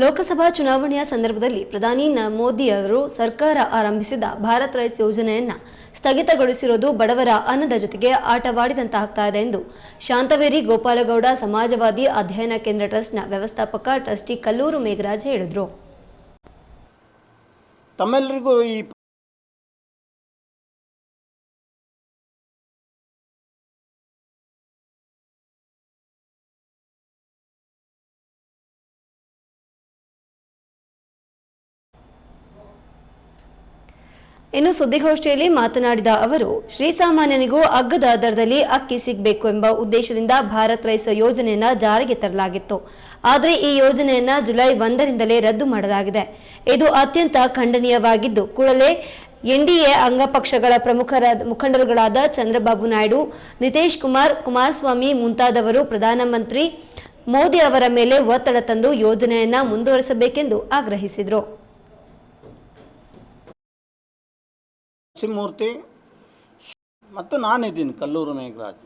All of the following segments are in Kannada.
ಲೋಕಸಭಾ ಚುನಾವಣೆಯ ಸಂದರ್ಭದಲ್ಲಿ ಪ್ರಧಾನಿ ನ ಮೋದಿ ಅವರು ಸರ್ಕಾರ ಆರಂಭಿಸಿದ ಭಾರತ್ ರೈಸ್ ಯೋಜನೆಯನ್ನ ಸ್ಥಗಿತಗೊಳಿಸಿರೋದು ಬಡವರ ಅನ್ನದ ಜೊತೆಗೆ ಆಟವಾಡಿದಂತಾಗ್ತಾ ಇದೆ ಎಂದು ಶಾಂತವೇರಿ ಗೋಪಾಲಗೌಡ ಸಮಾಜವಾದಿ ಅಧ್ಯಯನ ಕೇಂದ್ರ ಟ್ರಸ್ಟ್ನ ವ್ಯವಸ್ಥಾಪಕ ಟ್ರಸ್ಟಿ ಕಲ್ಲೂರು ಮೇಘರಾಜ್ ಹೇಳಿದರು. ತಮ್ಮೆಲ್ಲರಿಗೂ ಈ ಇನ್ನು ಸುದ್ದಿಗೋಷ್ಠಿಯಲ್ಲಿ ಮಾತನಾಡಿದ ಅವರು ಶ್ರೀಸಾಮಾನ್ಯನಿಗೂ ಅಗ್ಗದ ದರದಲ್ಲಿ ಅಕ್ಕಿ ಸಿಗಬೇಕು ಎಂಬ ಉದ್ದೇಶದಿಂದ ಭಾರತ್ ರೈಸ್ ಯೋಜನೆಯನ್ನ ಜಾರಿಗೆ ತರಲಾಗಿತ್ತು. ಆದರೆ ಈ ಯೋಜನೆಯನ್ನ ಜುಲೈ ಒಂದರಿಂದಲೇ ರದ್ದು ಮಾಡಲಾಗಿದೆ. ಇದು ಅತ್ಯಂತ ಖಂಡನೀಯವಾಗಿದ್ದು, ಕೂಡಲೇ ಎನ್ಡಿಎ ಅಂಗಪಕ್ಷಗಳ ಪ್ರಮುಖರ ಮುಖಂಡರುಗಳಾದ ಚಂದ್ರಬಾಬು ನಾಯ್ಡು, ನಿತೇಶ್ ಕುಮಾರ್, ಕುಮಾರಸ್ವಾಮಿ ಮುಂತಾದವರು ಪ್ರಧಾನಮಂತ್ರಿ ಮೋದಿ ಅವರ ಮೇಲೆ ಒತ್ತಡ ತಂದು ಯೋಜನೆಯನ್ನ ಮುಂದುವರಿಸಬೇಕೆಂದು ಆಗ್ರಹಿಸಿದರು. ನರಸಿಂಹಮೂರ್ತಿ ಮತ್ತು ನಾನಿದ್ದೀನಿ ಕಲ್ಲೂರು ಮೇಘರಾಜ್.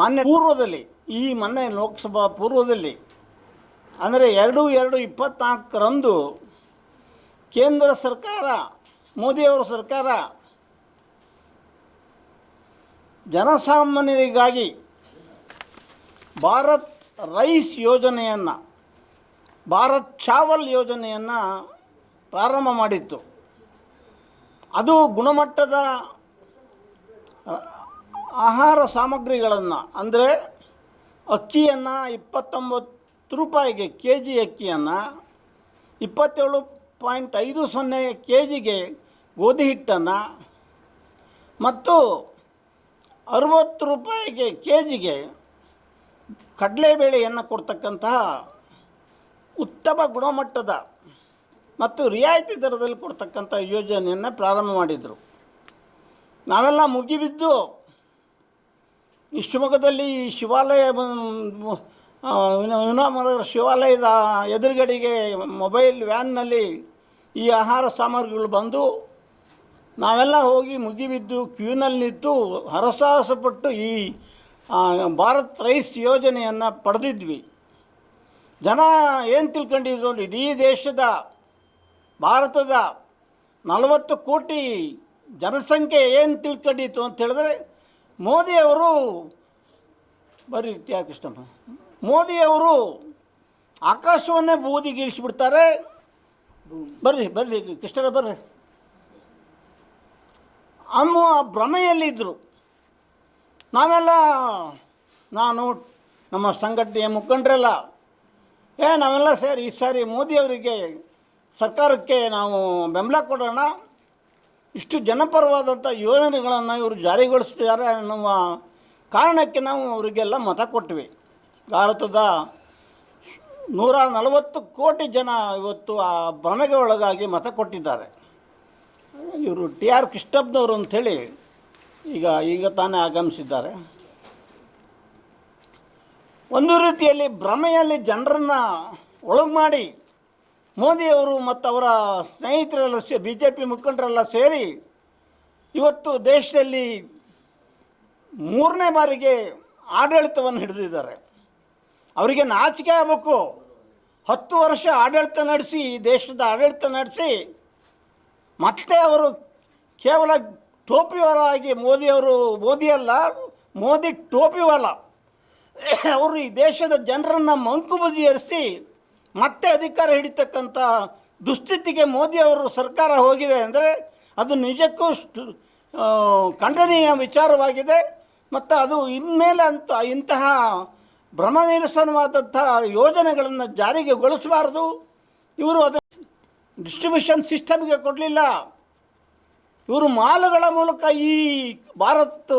ಮಾನ್ಯ ಪೂರ್ವದಲ್ಲಿ, ಈ ಮೊನ್ನೆ ಲೋಕಸಭಾ ಪೂರ್ವದಲ್ಲಿ, ಅಂದರೆ ಎರಡು ಎರಡು ಇಪ್ಪತ್ತ್ನಾಲ್ಕರಂದು ಕೇಂದ್ರ ಸರ್ಕಾರ ಮೋದಿಯವರ ಸರ್ಕಾರ, ಜನಸಾಮಾನ್ಯರಿಗಾಗಿ ಭಾರತ್ ರೈಸ್ ಯೋಜನೆಯನ್ನು ಭಾರತ್ ಚಾವಲ್ ಯೋಜನೆಯನ್ನು ಪ್ರಾರಂಭ ಮಾಡಿತ್ತು. ಅದು ಗುಣಮಟ್ಟದ ಆಹಾರ ಸಾಮಗ್ರಿಗಳನ್ನು, ಅಂದರೆ ಅಕ್ಕಿಯನ್ನು ಇಪ್ಪತ್ತೊಂಬತ್ತು ರೂಪಾಯಿಗೆ ಕೆ ಜಿ ಅಕ್ಕಿಯನ್ನು ಇಪ್ಪತ್ತೇಳು ಪಾಯಿಂಟ್ ಐದು ಸೊನ್ನೆ ಕೆ ಜಿಗೆ ಗೋಧಿ ಹಿಟ್ಟನ್ನು ಮತ್ತು ಅರುವತ್ತು ರೂಪಾಯಿಗೆ ಕೆ ಜಿಗೆ ಕಡಲೆಬೇಳೆಯನ್ನು ಕೊಡ್ತಕ್ಕಂತಹ ಉತ್ತಮ ಗುಣಮಟ್ಟದ ಮತ್ತು ರಿಯಾಯಿತಿ ದರದಲ್ಲಿ ಕೊಡ್ತಕ್ಕಂಥ ಯೋಜನೆಯನ್ನು ಪ್ರಾರಂಭ ಮಾಡಿದರು. ನಾವೆಲ್ಲ ಮುಗಿಬಿದ್ದು ಈ ಶಿವಮೊಗ್ಗದಲ್ಲಿ ಈ ಶಿವಾಲಯ ವಿನಾಮರ ಶಿವಾಲಯದ ಎದುರುಗಡೆಗೆ ಮೊಬೈಲ್ ವ್ಯಾನ್ನಲ್ಲಿ ಈ ಆಹಾರ ಸಾಮಗ್ರಿಗಳು ಬಂದು ನಾವೆಲ್ಲ ಹೋಗಿ ಮುಗಿಬಿದ್ದು ಕ್ಯೂನಲ್ಲಿ ನಿಂತು ಹರಸಾಹಸಪಟ್ಟು ಈ ಭಾರತ್ ರೈಸ್ ಯೋಜನೆಯನ್ನು ಪಡೆದಿದ್ವಿ. ಜನ ಏನು ತಿಳ್ಕೊಂಡಿದ್ರು ಇಡೀ ದೇಶದ, ಭಾರತದ ನಲವತ್ತು ಕೋಟಿ ಜನಸಂಖ್ಯೆ ಏನು ತಿಳ್ಕೊಂಡಿತ್ತು ಅಂತ ಹೇಳಿದ್ರೆ ಮೋದಿಯವರು ಬರೀ ಕೃಷ್ಣಪ್ಪ ಮೋದಿಯವರು ಆಕಾಶವನ್ನೇ ಬೂದಿಗಿಳಿಸಿಬಿಡ್ತಾರೆ ಬರ್ರಿ ಬರ್ರಿ, ಕೃಷ್ಣರ ಬರ್ರಿ. ಅನ್ನುವ ಭ್ರಮೆಯಲ್ಲಿದ್ದರು ನಾವೆಲ್ಲ, ನಾನು ನಮ್ಮ ಸಂಘಟನೆಯ ಮುಖಂಡರೆಲ್ಲ ಏ, ನಾವೆಲ್ಲ ಸೇರಿ ಈ ಸಾರಿ ಮೋದಿಯವರಿಗೆ ಸರ್ಕಾರಕ್ಕೆ ನಾವು ಬೆಂಬಲ ಕೊಡೋಣ. ಇಷ್ಟು ಜನಪರವಾದಂಥ ಯೋಜನೆಗಳನ್ನು ಇವರು ಜಾರಿಗೊಳಿಸ್ತಿದ್ದಾರೆ ಅನ್ನುವ ಕಾರಣಕ್ಕೆ ನಾವು ಅವರಿಗೆಲ್ಲ ಮತ ಕೊಟ್ವಿ. ಭಾರತದ ನೂರ ನಲವತ್ತು ಕೋಟಿ ಜನ ಇವತ್ತು ಆ ಭ್ರಮೆಗೆ ಒಳಗಾಗಿ ಮತ ಕೊಟ್ಟಿದ್ದಾರೆ. ಇವರು ಟಿ ಆರ್ ಕೃಷ್ಣಪ್ಪನವರು ಅಂಥೇಳಿ ಈಗ ಈಗ ತಾನೇ ಆಗಮಿಸಿದ್ದಾರೆ. ಒಂದು ರೀತಿಯಲ್ಲಿ ಭ್ರಮೆಯಲ್ಲಿ ಜನರನ್ನು ಒಳಗೆ ಮಾಡಿ ಮೋದಿಯವರು ಮತ್ತು ಅವರ ಸ್ನೇಹಿತರೆಲ್ಲ ಸೇ ಬಿ ಜೆ ಪಿ ಮುಖಂಡರೆಲ್ಲ ಸೇರಿ ಇವತ್ತು ದೇಶದಲ್ಲಿ ಮೂರನೇ ಬಾರಿಗೆ ಆಡಳಿತವನ್ನು ಹಿಡಿದಿದ್ದಾರೆ. ಅವರಿಗೆ ನಾಚಿಕೆ ಆಗಬೇಕು. ಹತ್ತು ವರ್ಷ ಆಡಳಿತ ನಡೆಸಿ, ದೇಶದ ಆಡಳಿತ ನಡೆಸಿ, ಮತ್ತೆ ಅವರು ಕೇವಲ ಟೋಪಿವಾಲಾಗಿ ಮೋದಿಯವರು, ಮೋದಿಯಲ್ಲ, ಮೋದಿ ಟೋಪಿವಾಲ. ಅವರು ಈ ದೇಶದ ಜನರನ್ನು ಮಂಕುಬದಿಯರಿಸಿ ಮತ್ತೆ ಅಧಿಕಾರ ಹಿಡಿತಕ್ಕಂಥ ದುಸ್ಥಿತಿಗೆ ಮೋದಿ ಅವರು ಸರ್ಕಾರ ಹೋಗಿದೆ ಅಂದರೆ ಅದು ನಿಜಕ್ಕೂ ಖಂಡನೀಯ ವಿಚಾರವಾಗಿದೆ. ಮತ್ತು ಅದು ಇನ್ಮೇಲೆ ಅಂತ ಇಂತಹ ಭ್ರಮ ನಿರಸನವಾದಂಥ ಯೋಜನೆಗಳನ್ನು ಜಾರಿಗೆಗೊಳಿಸಬಾರ್ದು ಇವರು ಅದು ಡಿಸ್ಟ್ರಿಬ್ಯೂಷನ್ ಸಿಸ್ಟಮ್ಗೆ ಕೊಡಲಿಲ್ಲ. ಇವರು ಮಾಲುಗಳ ಮೂಲಕ ಈ ಭಾರತ್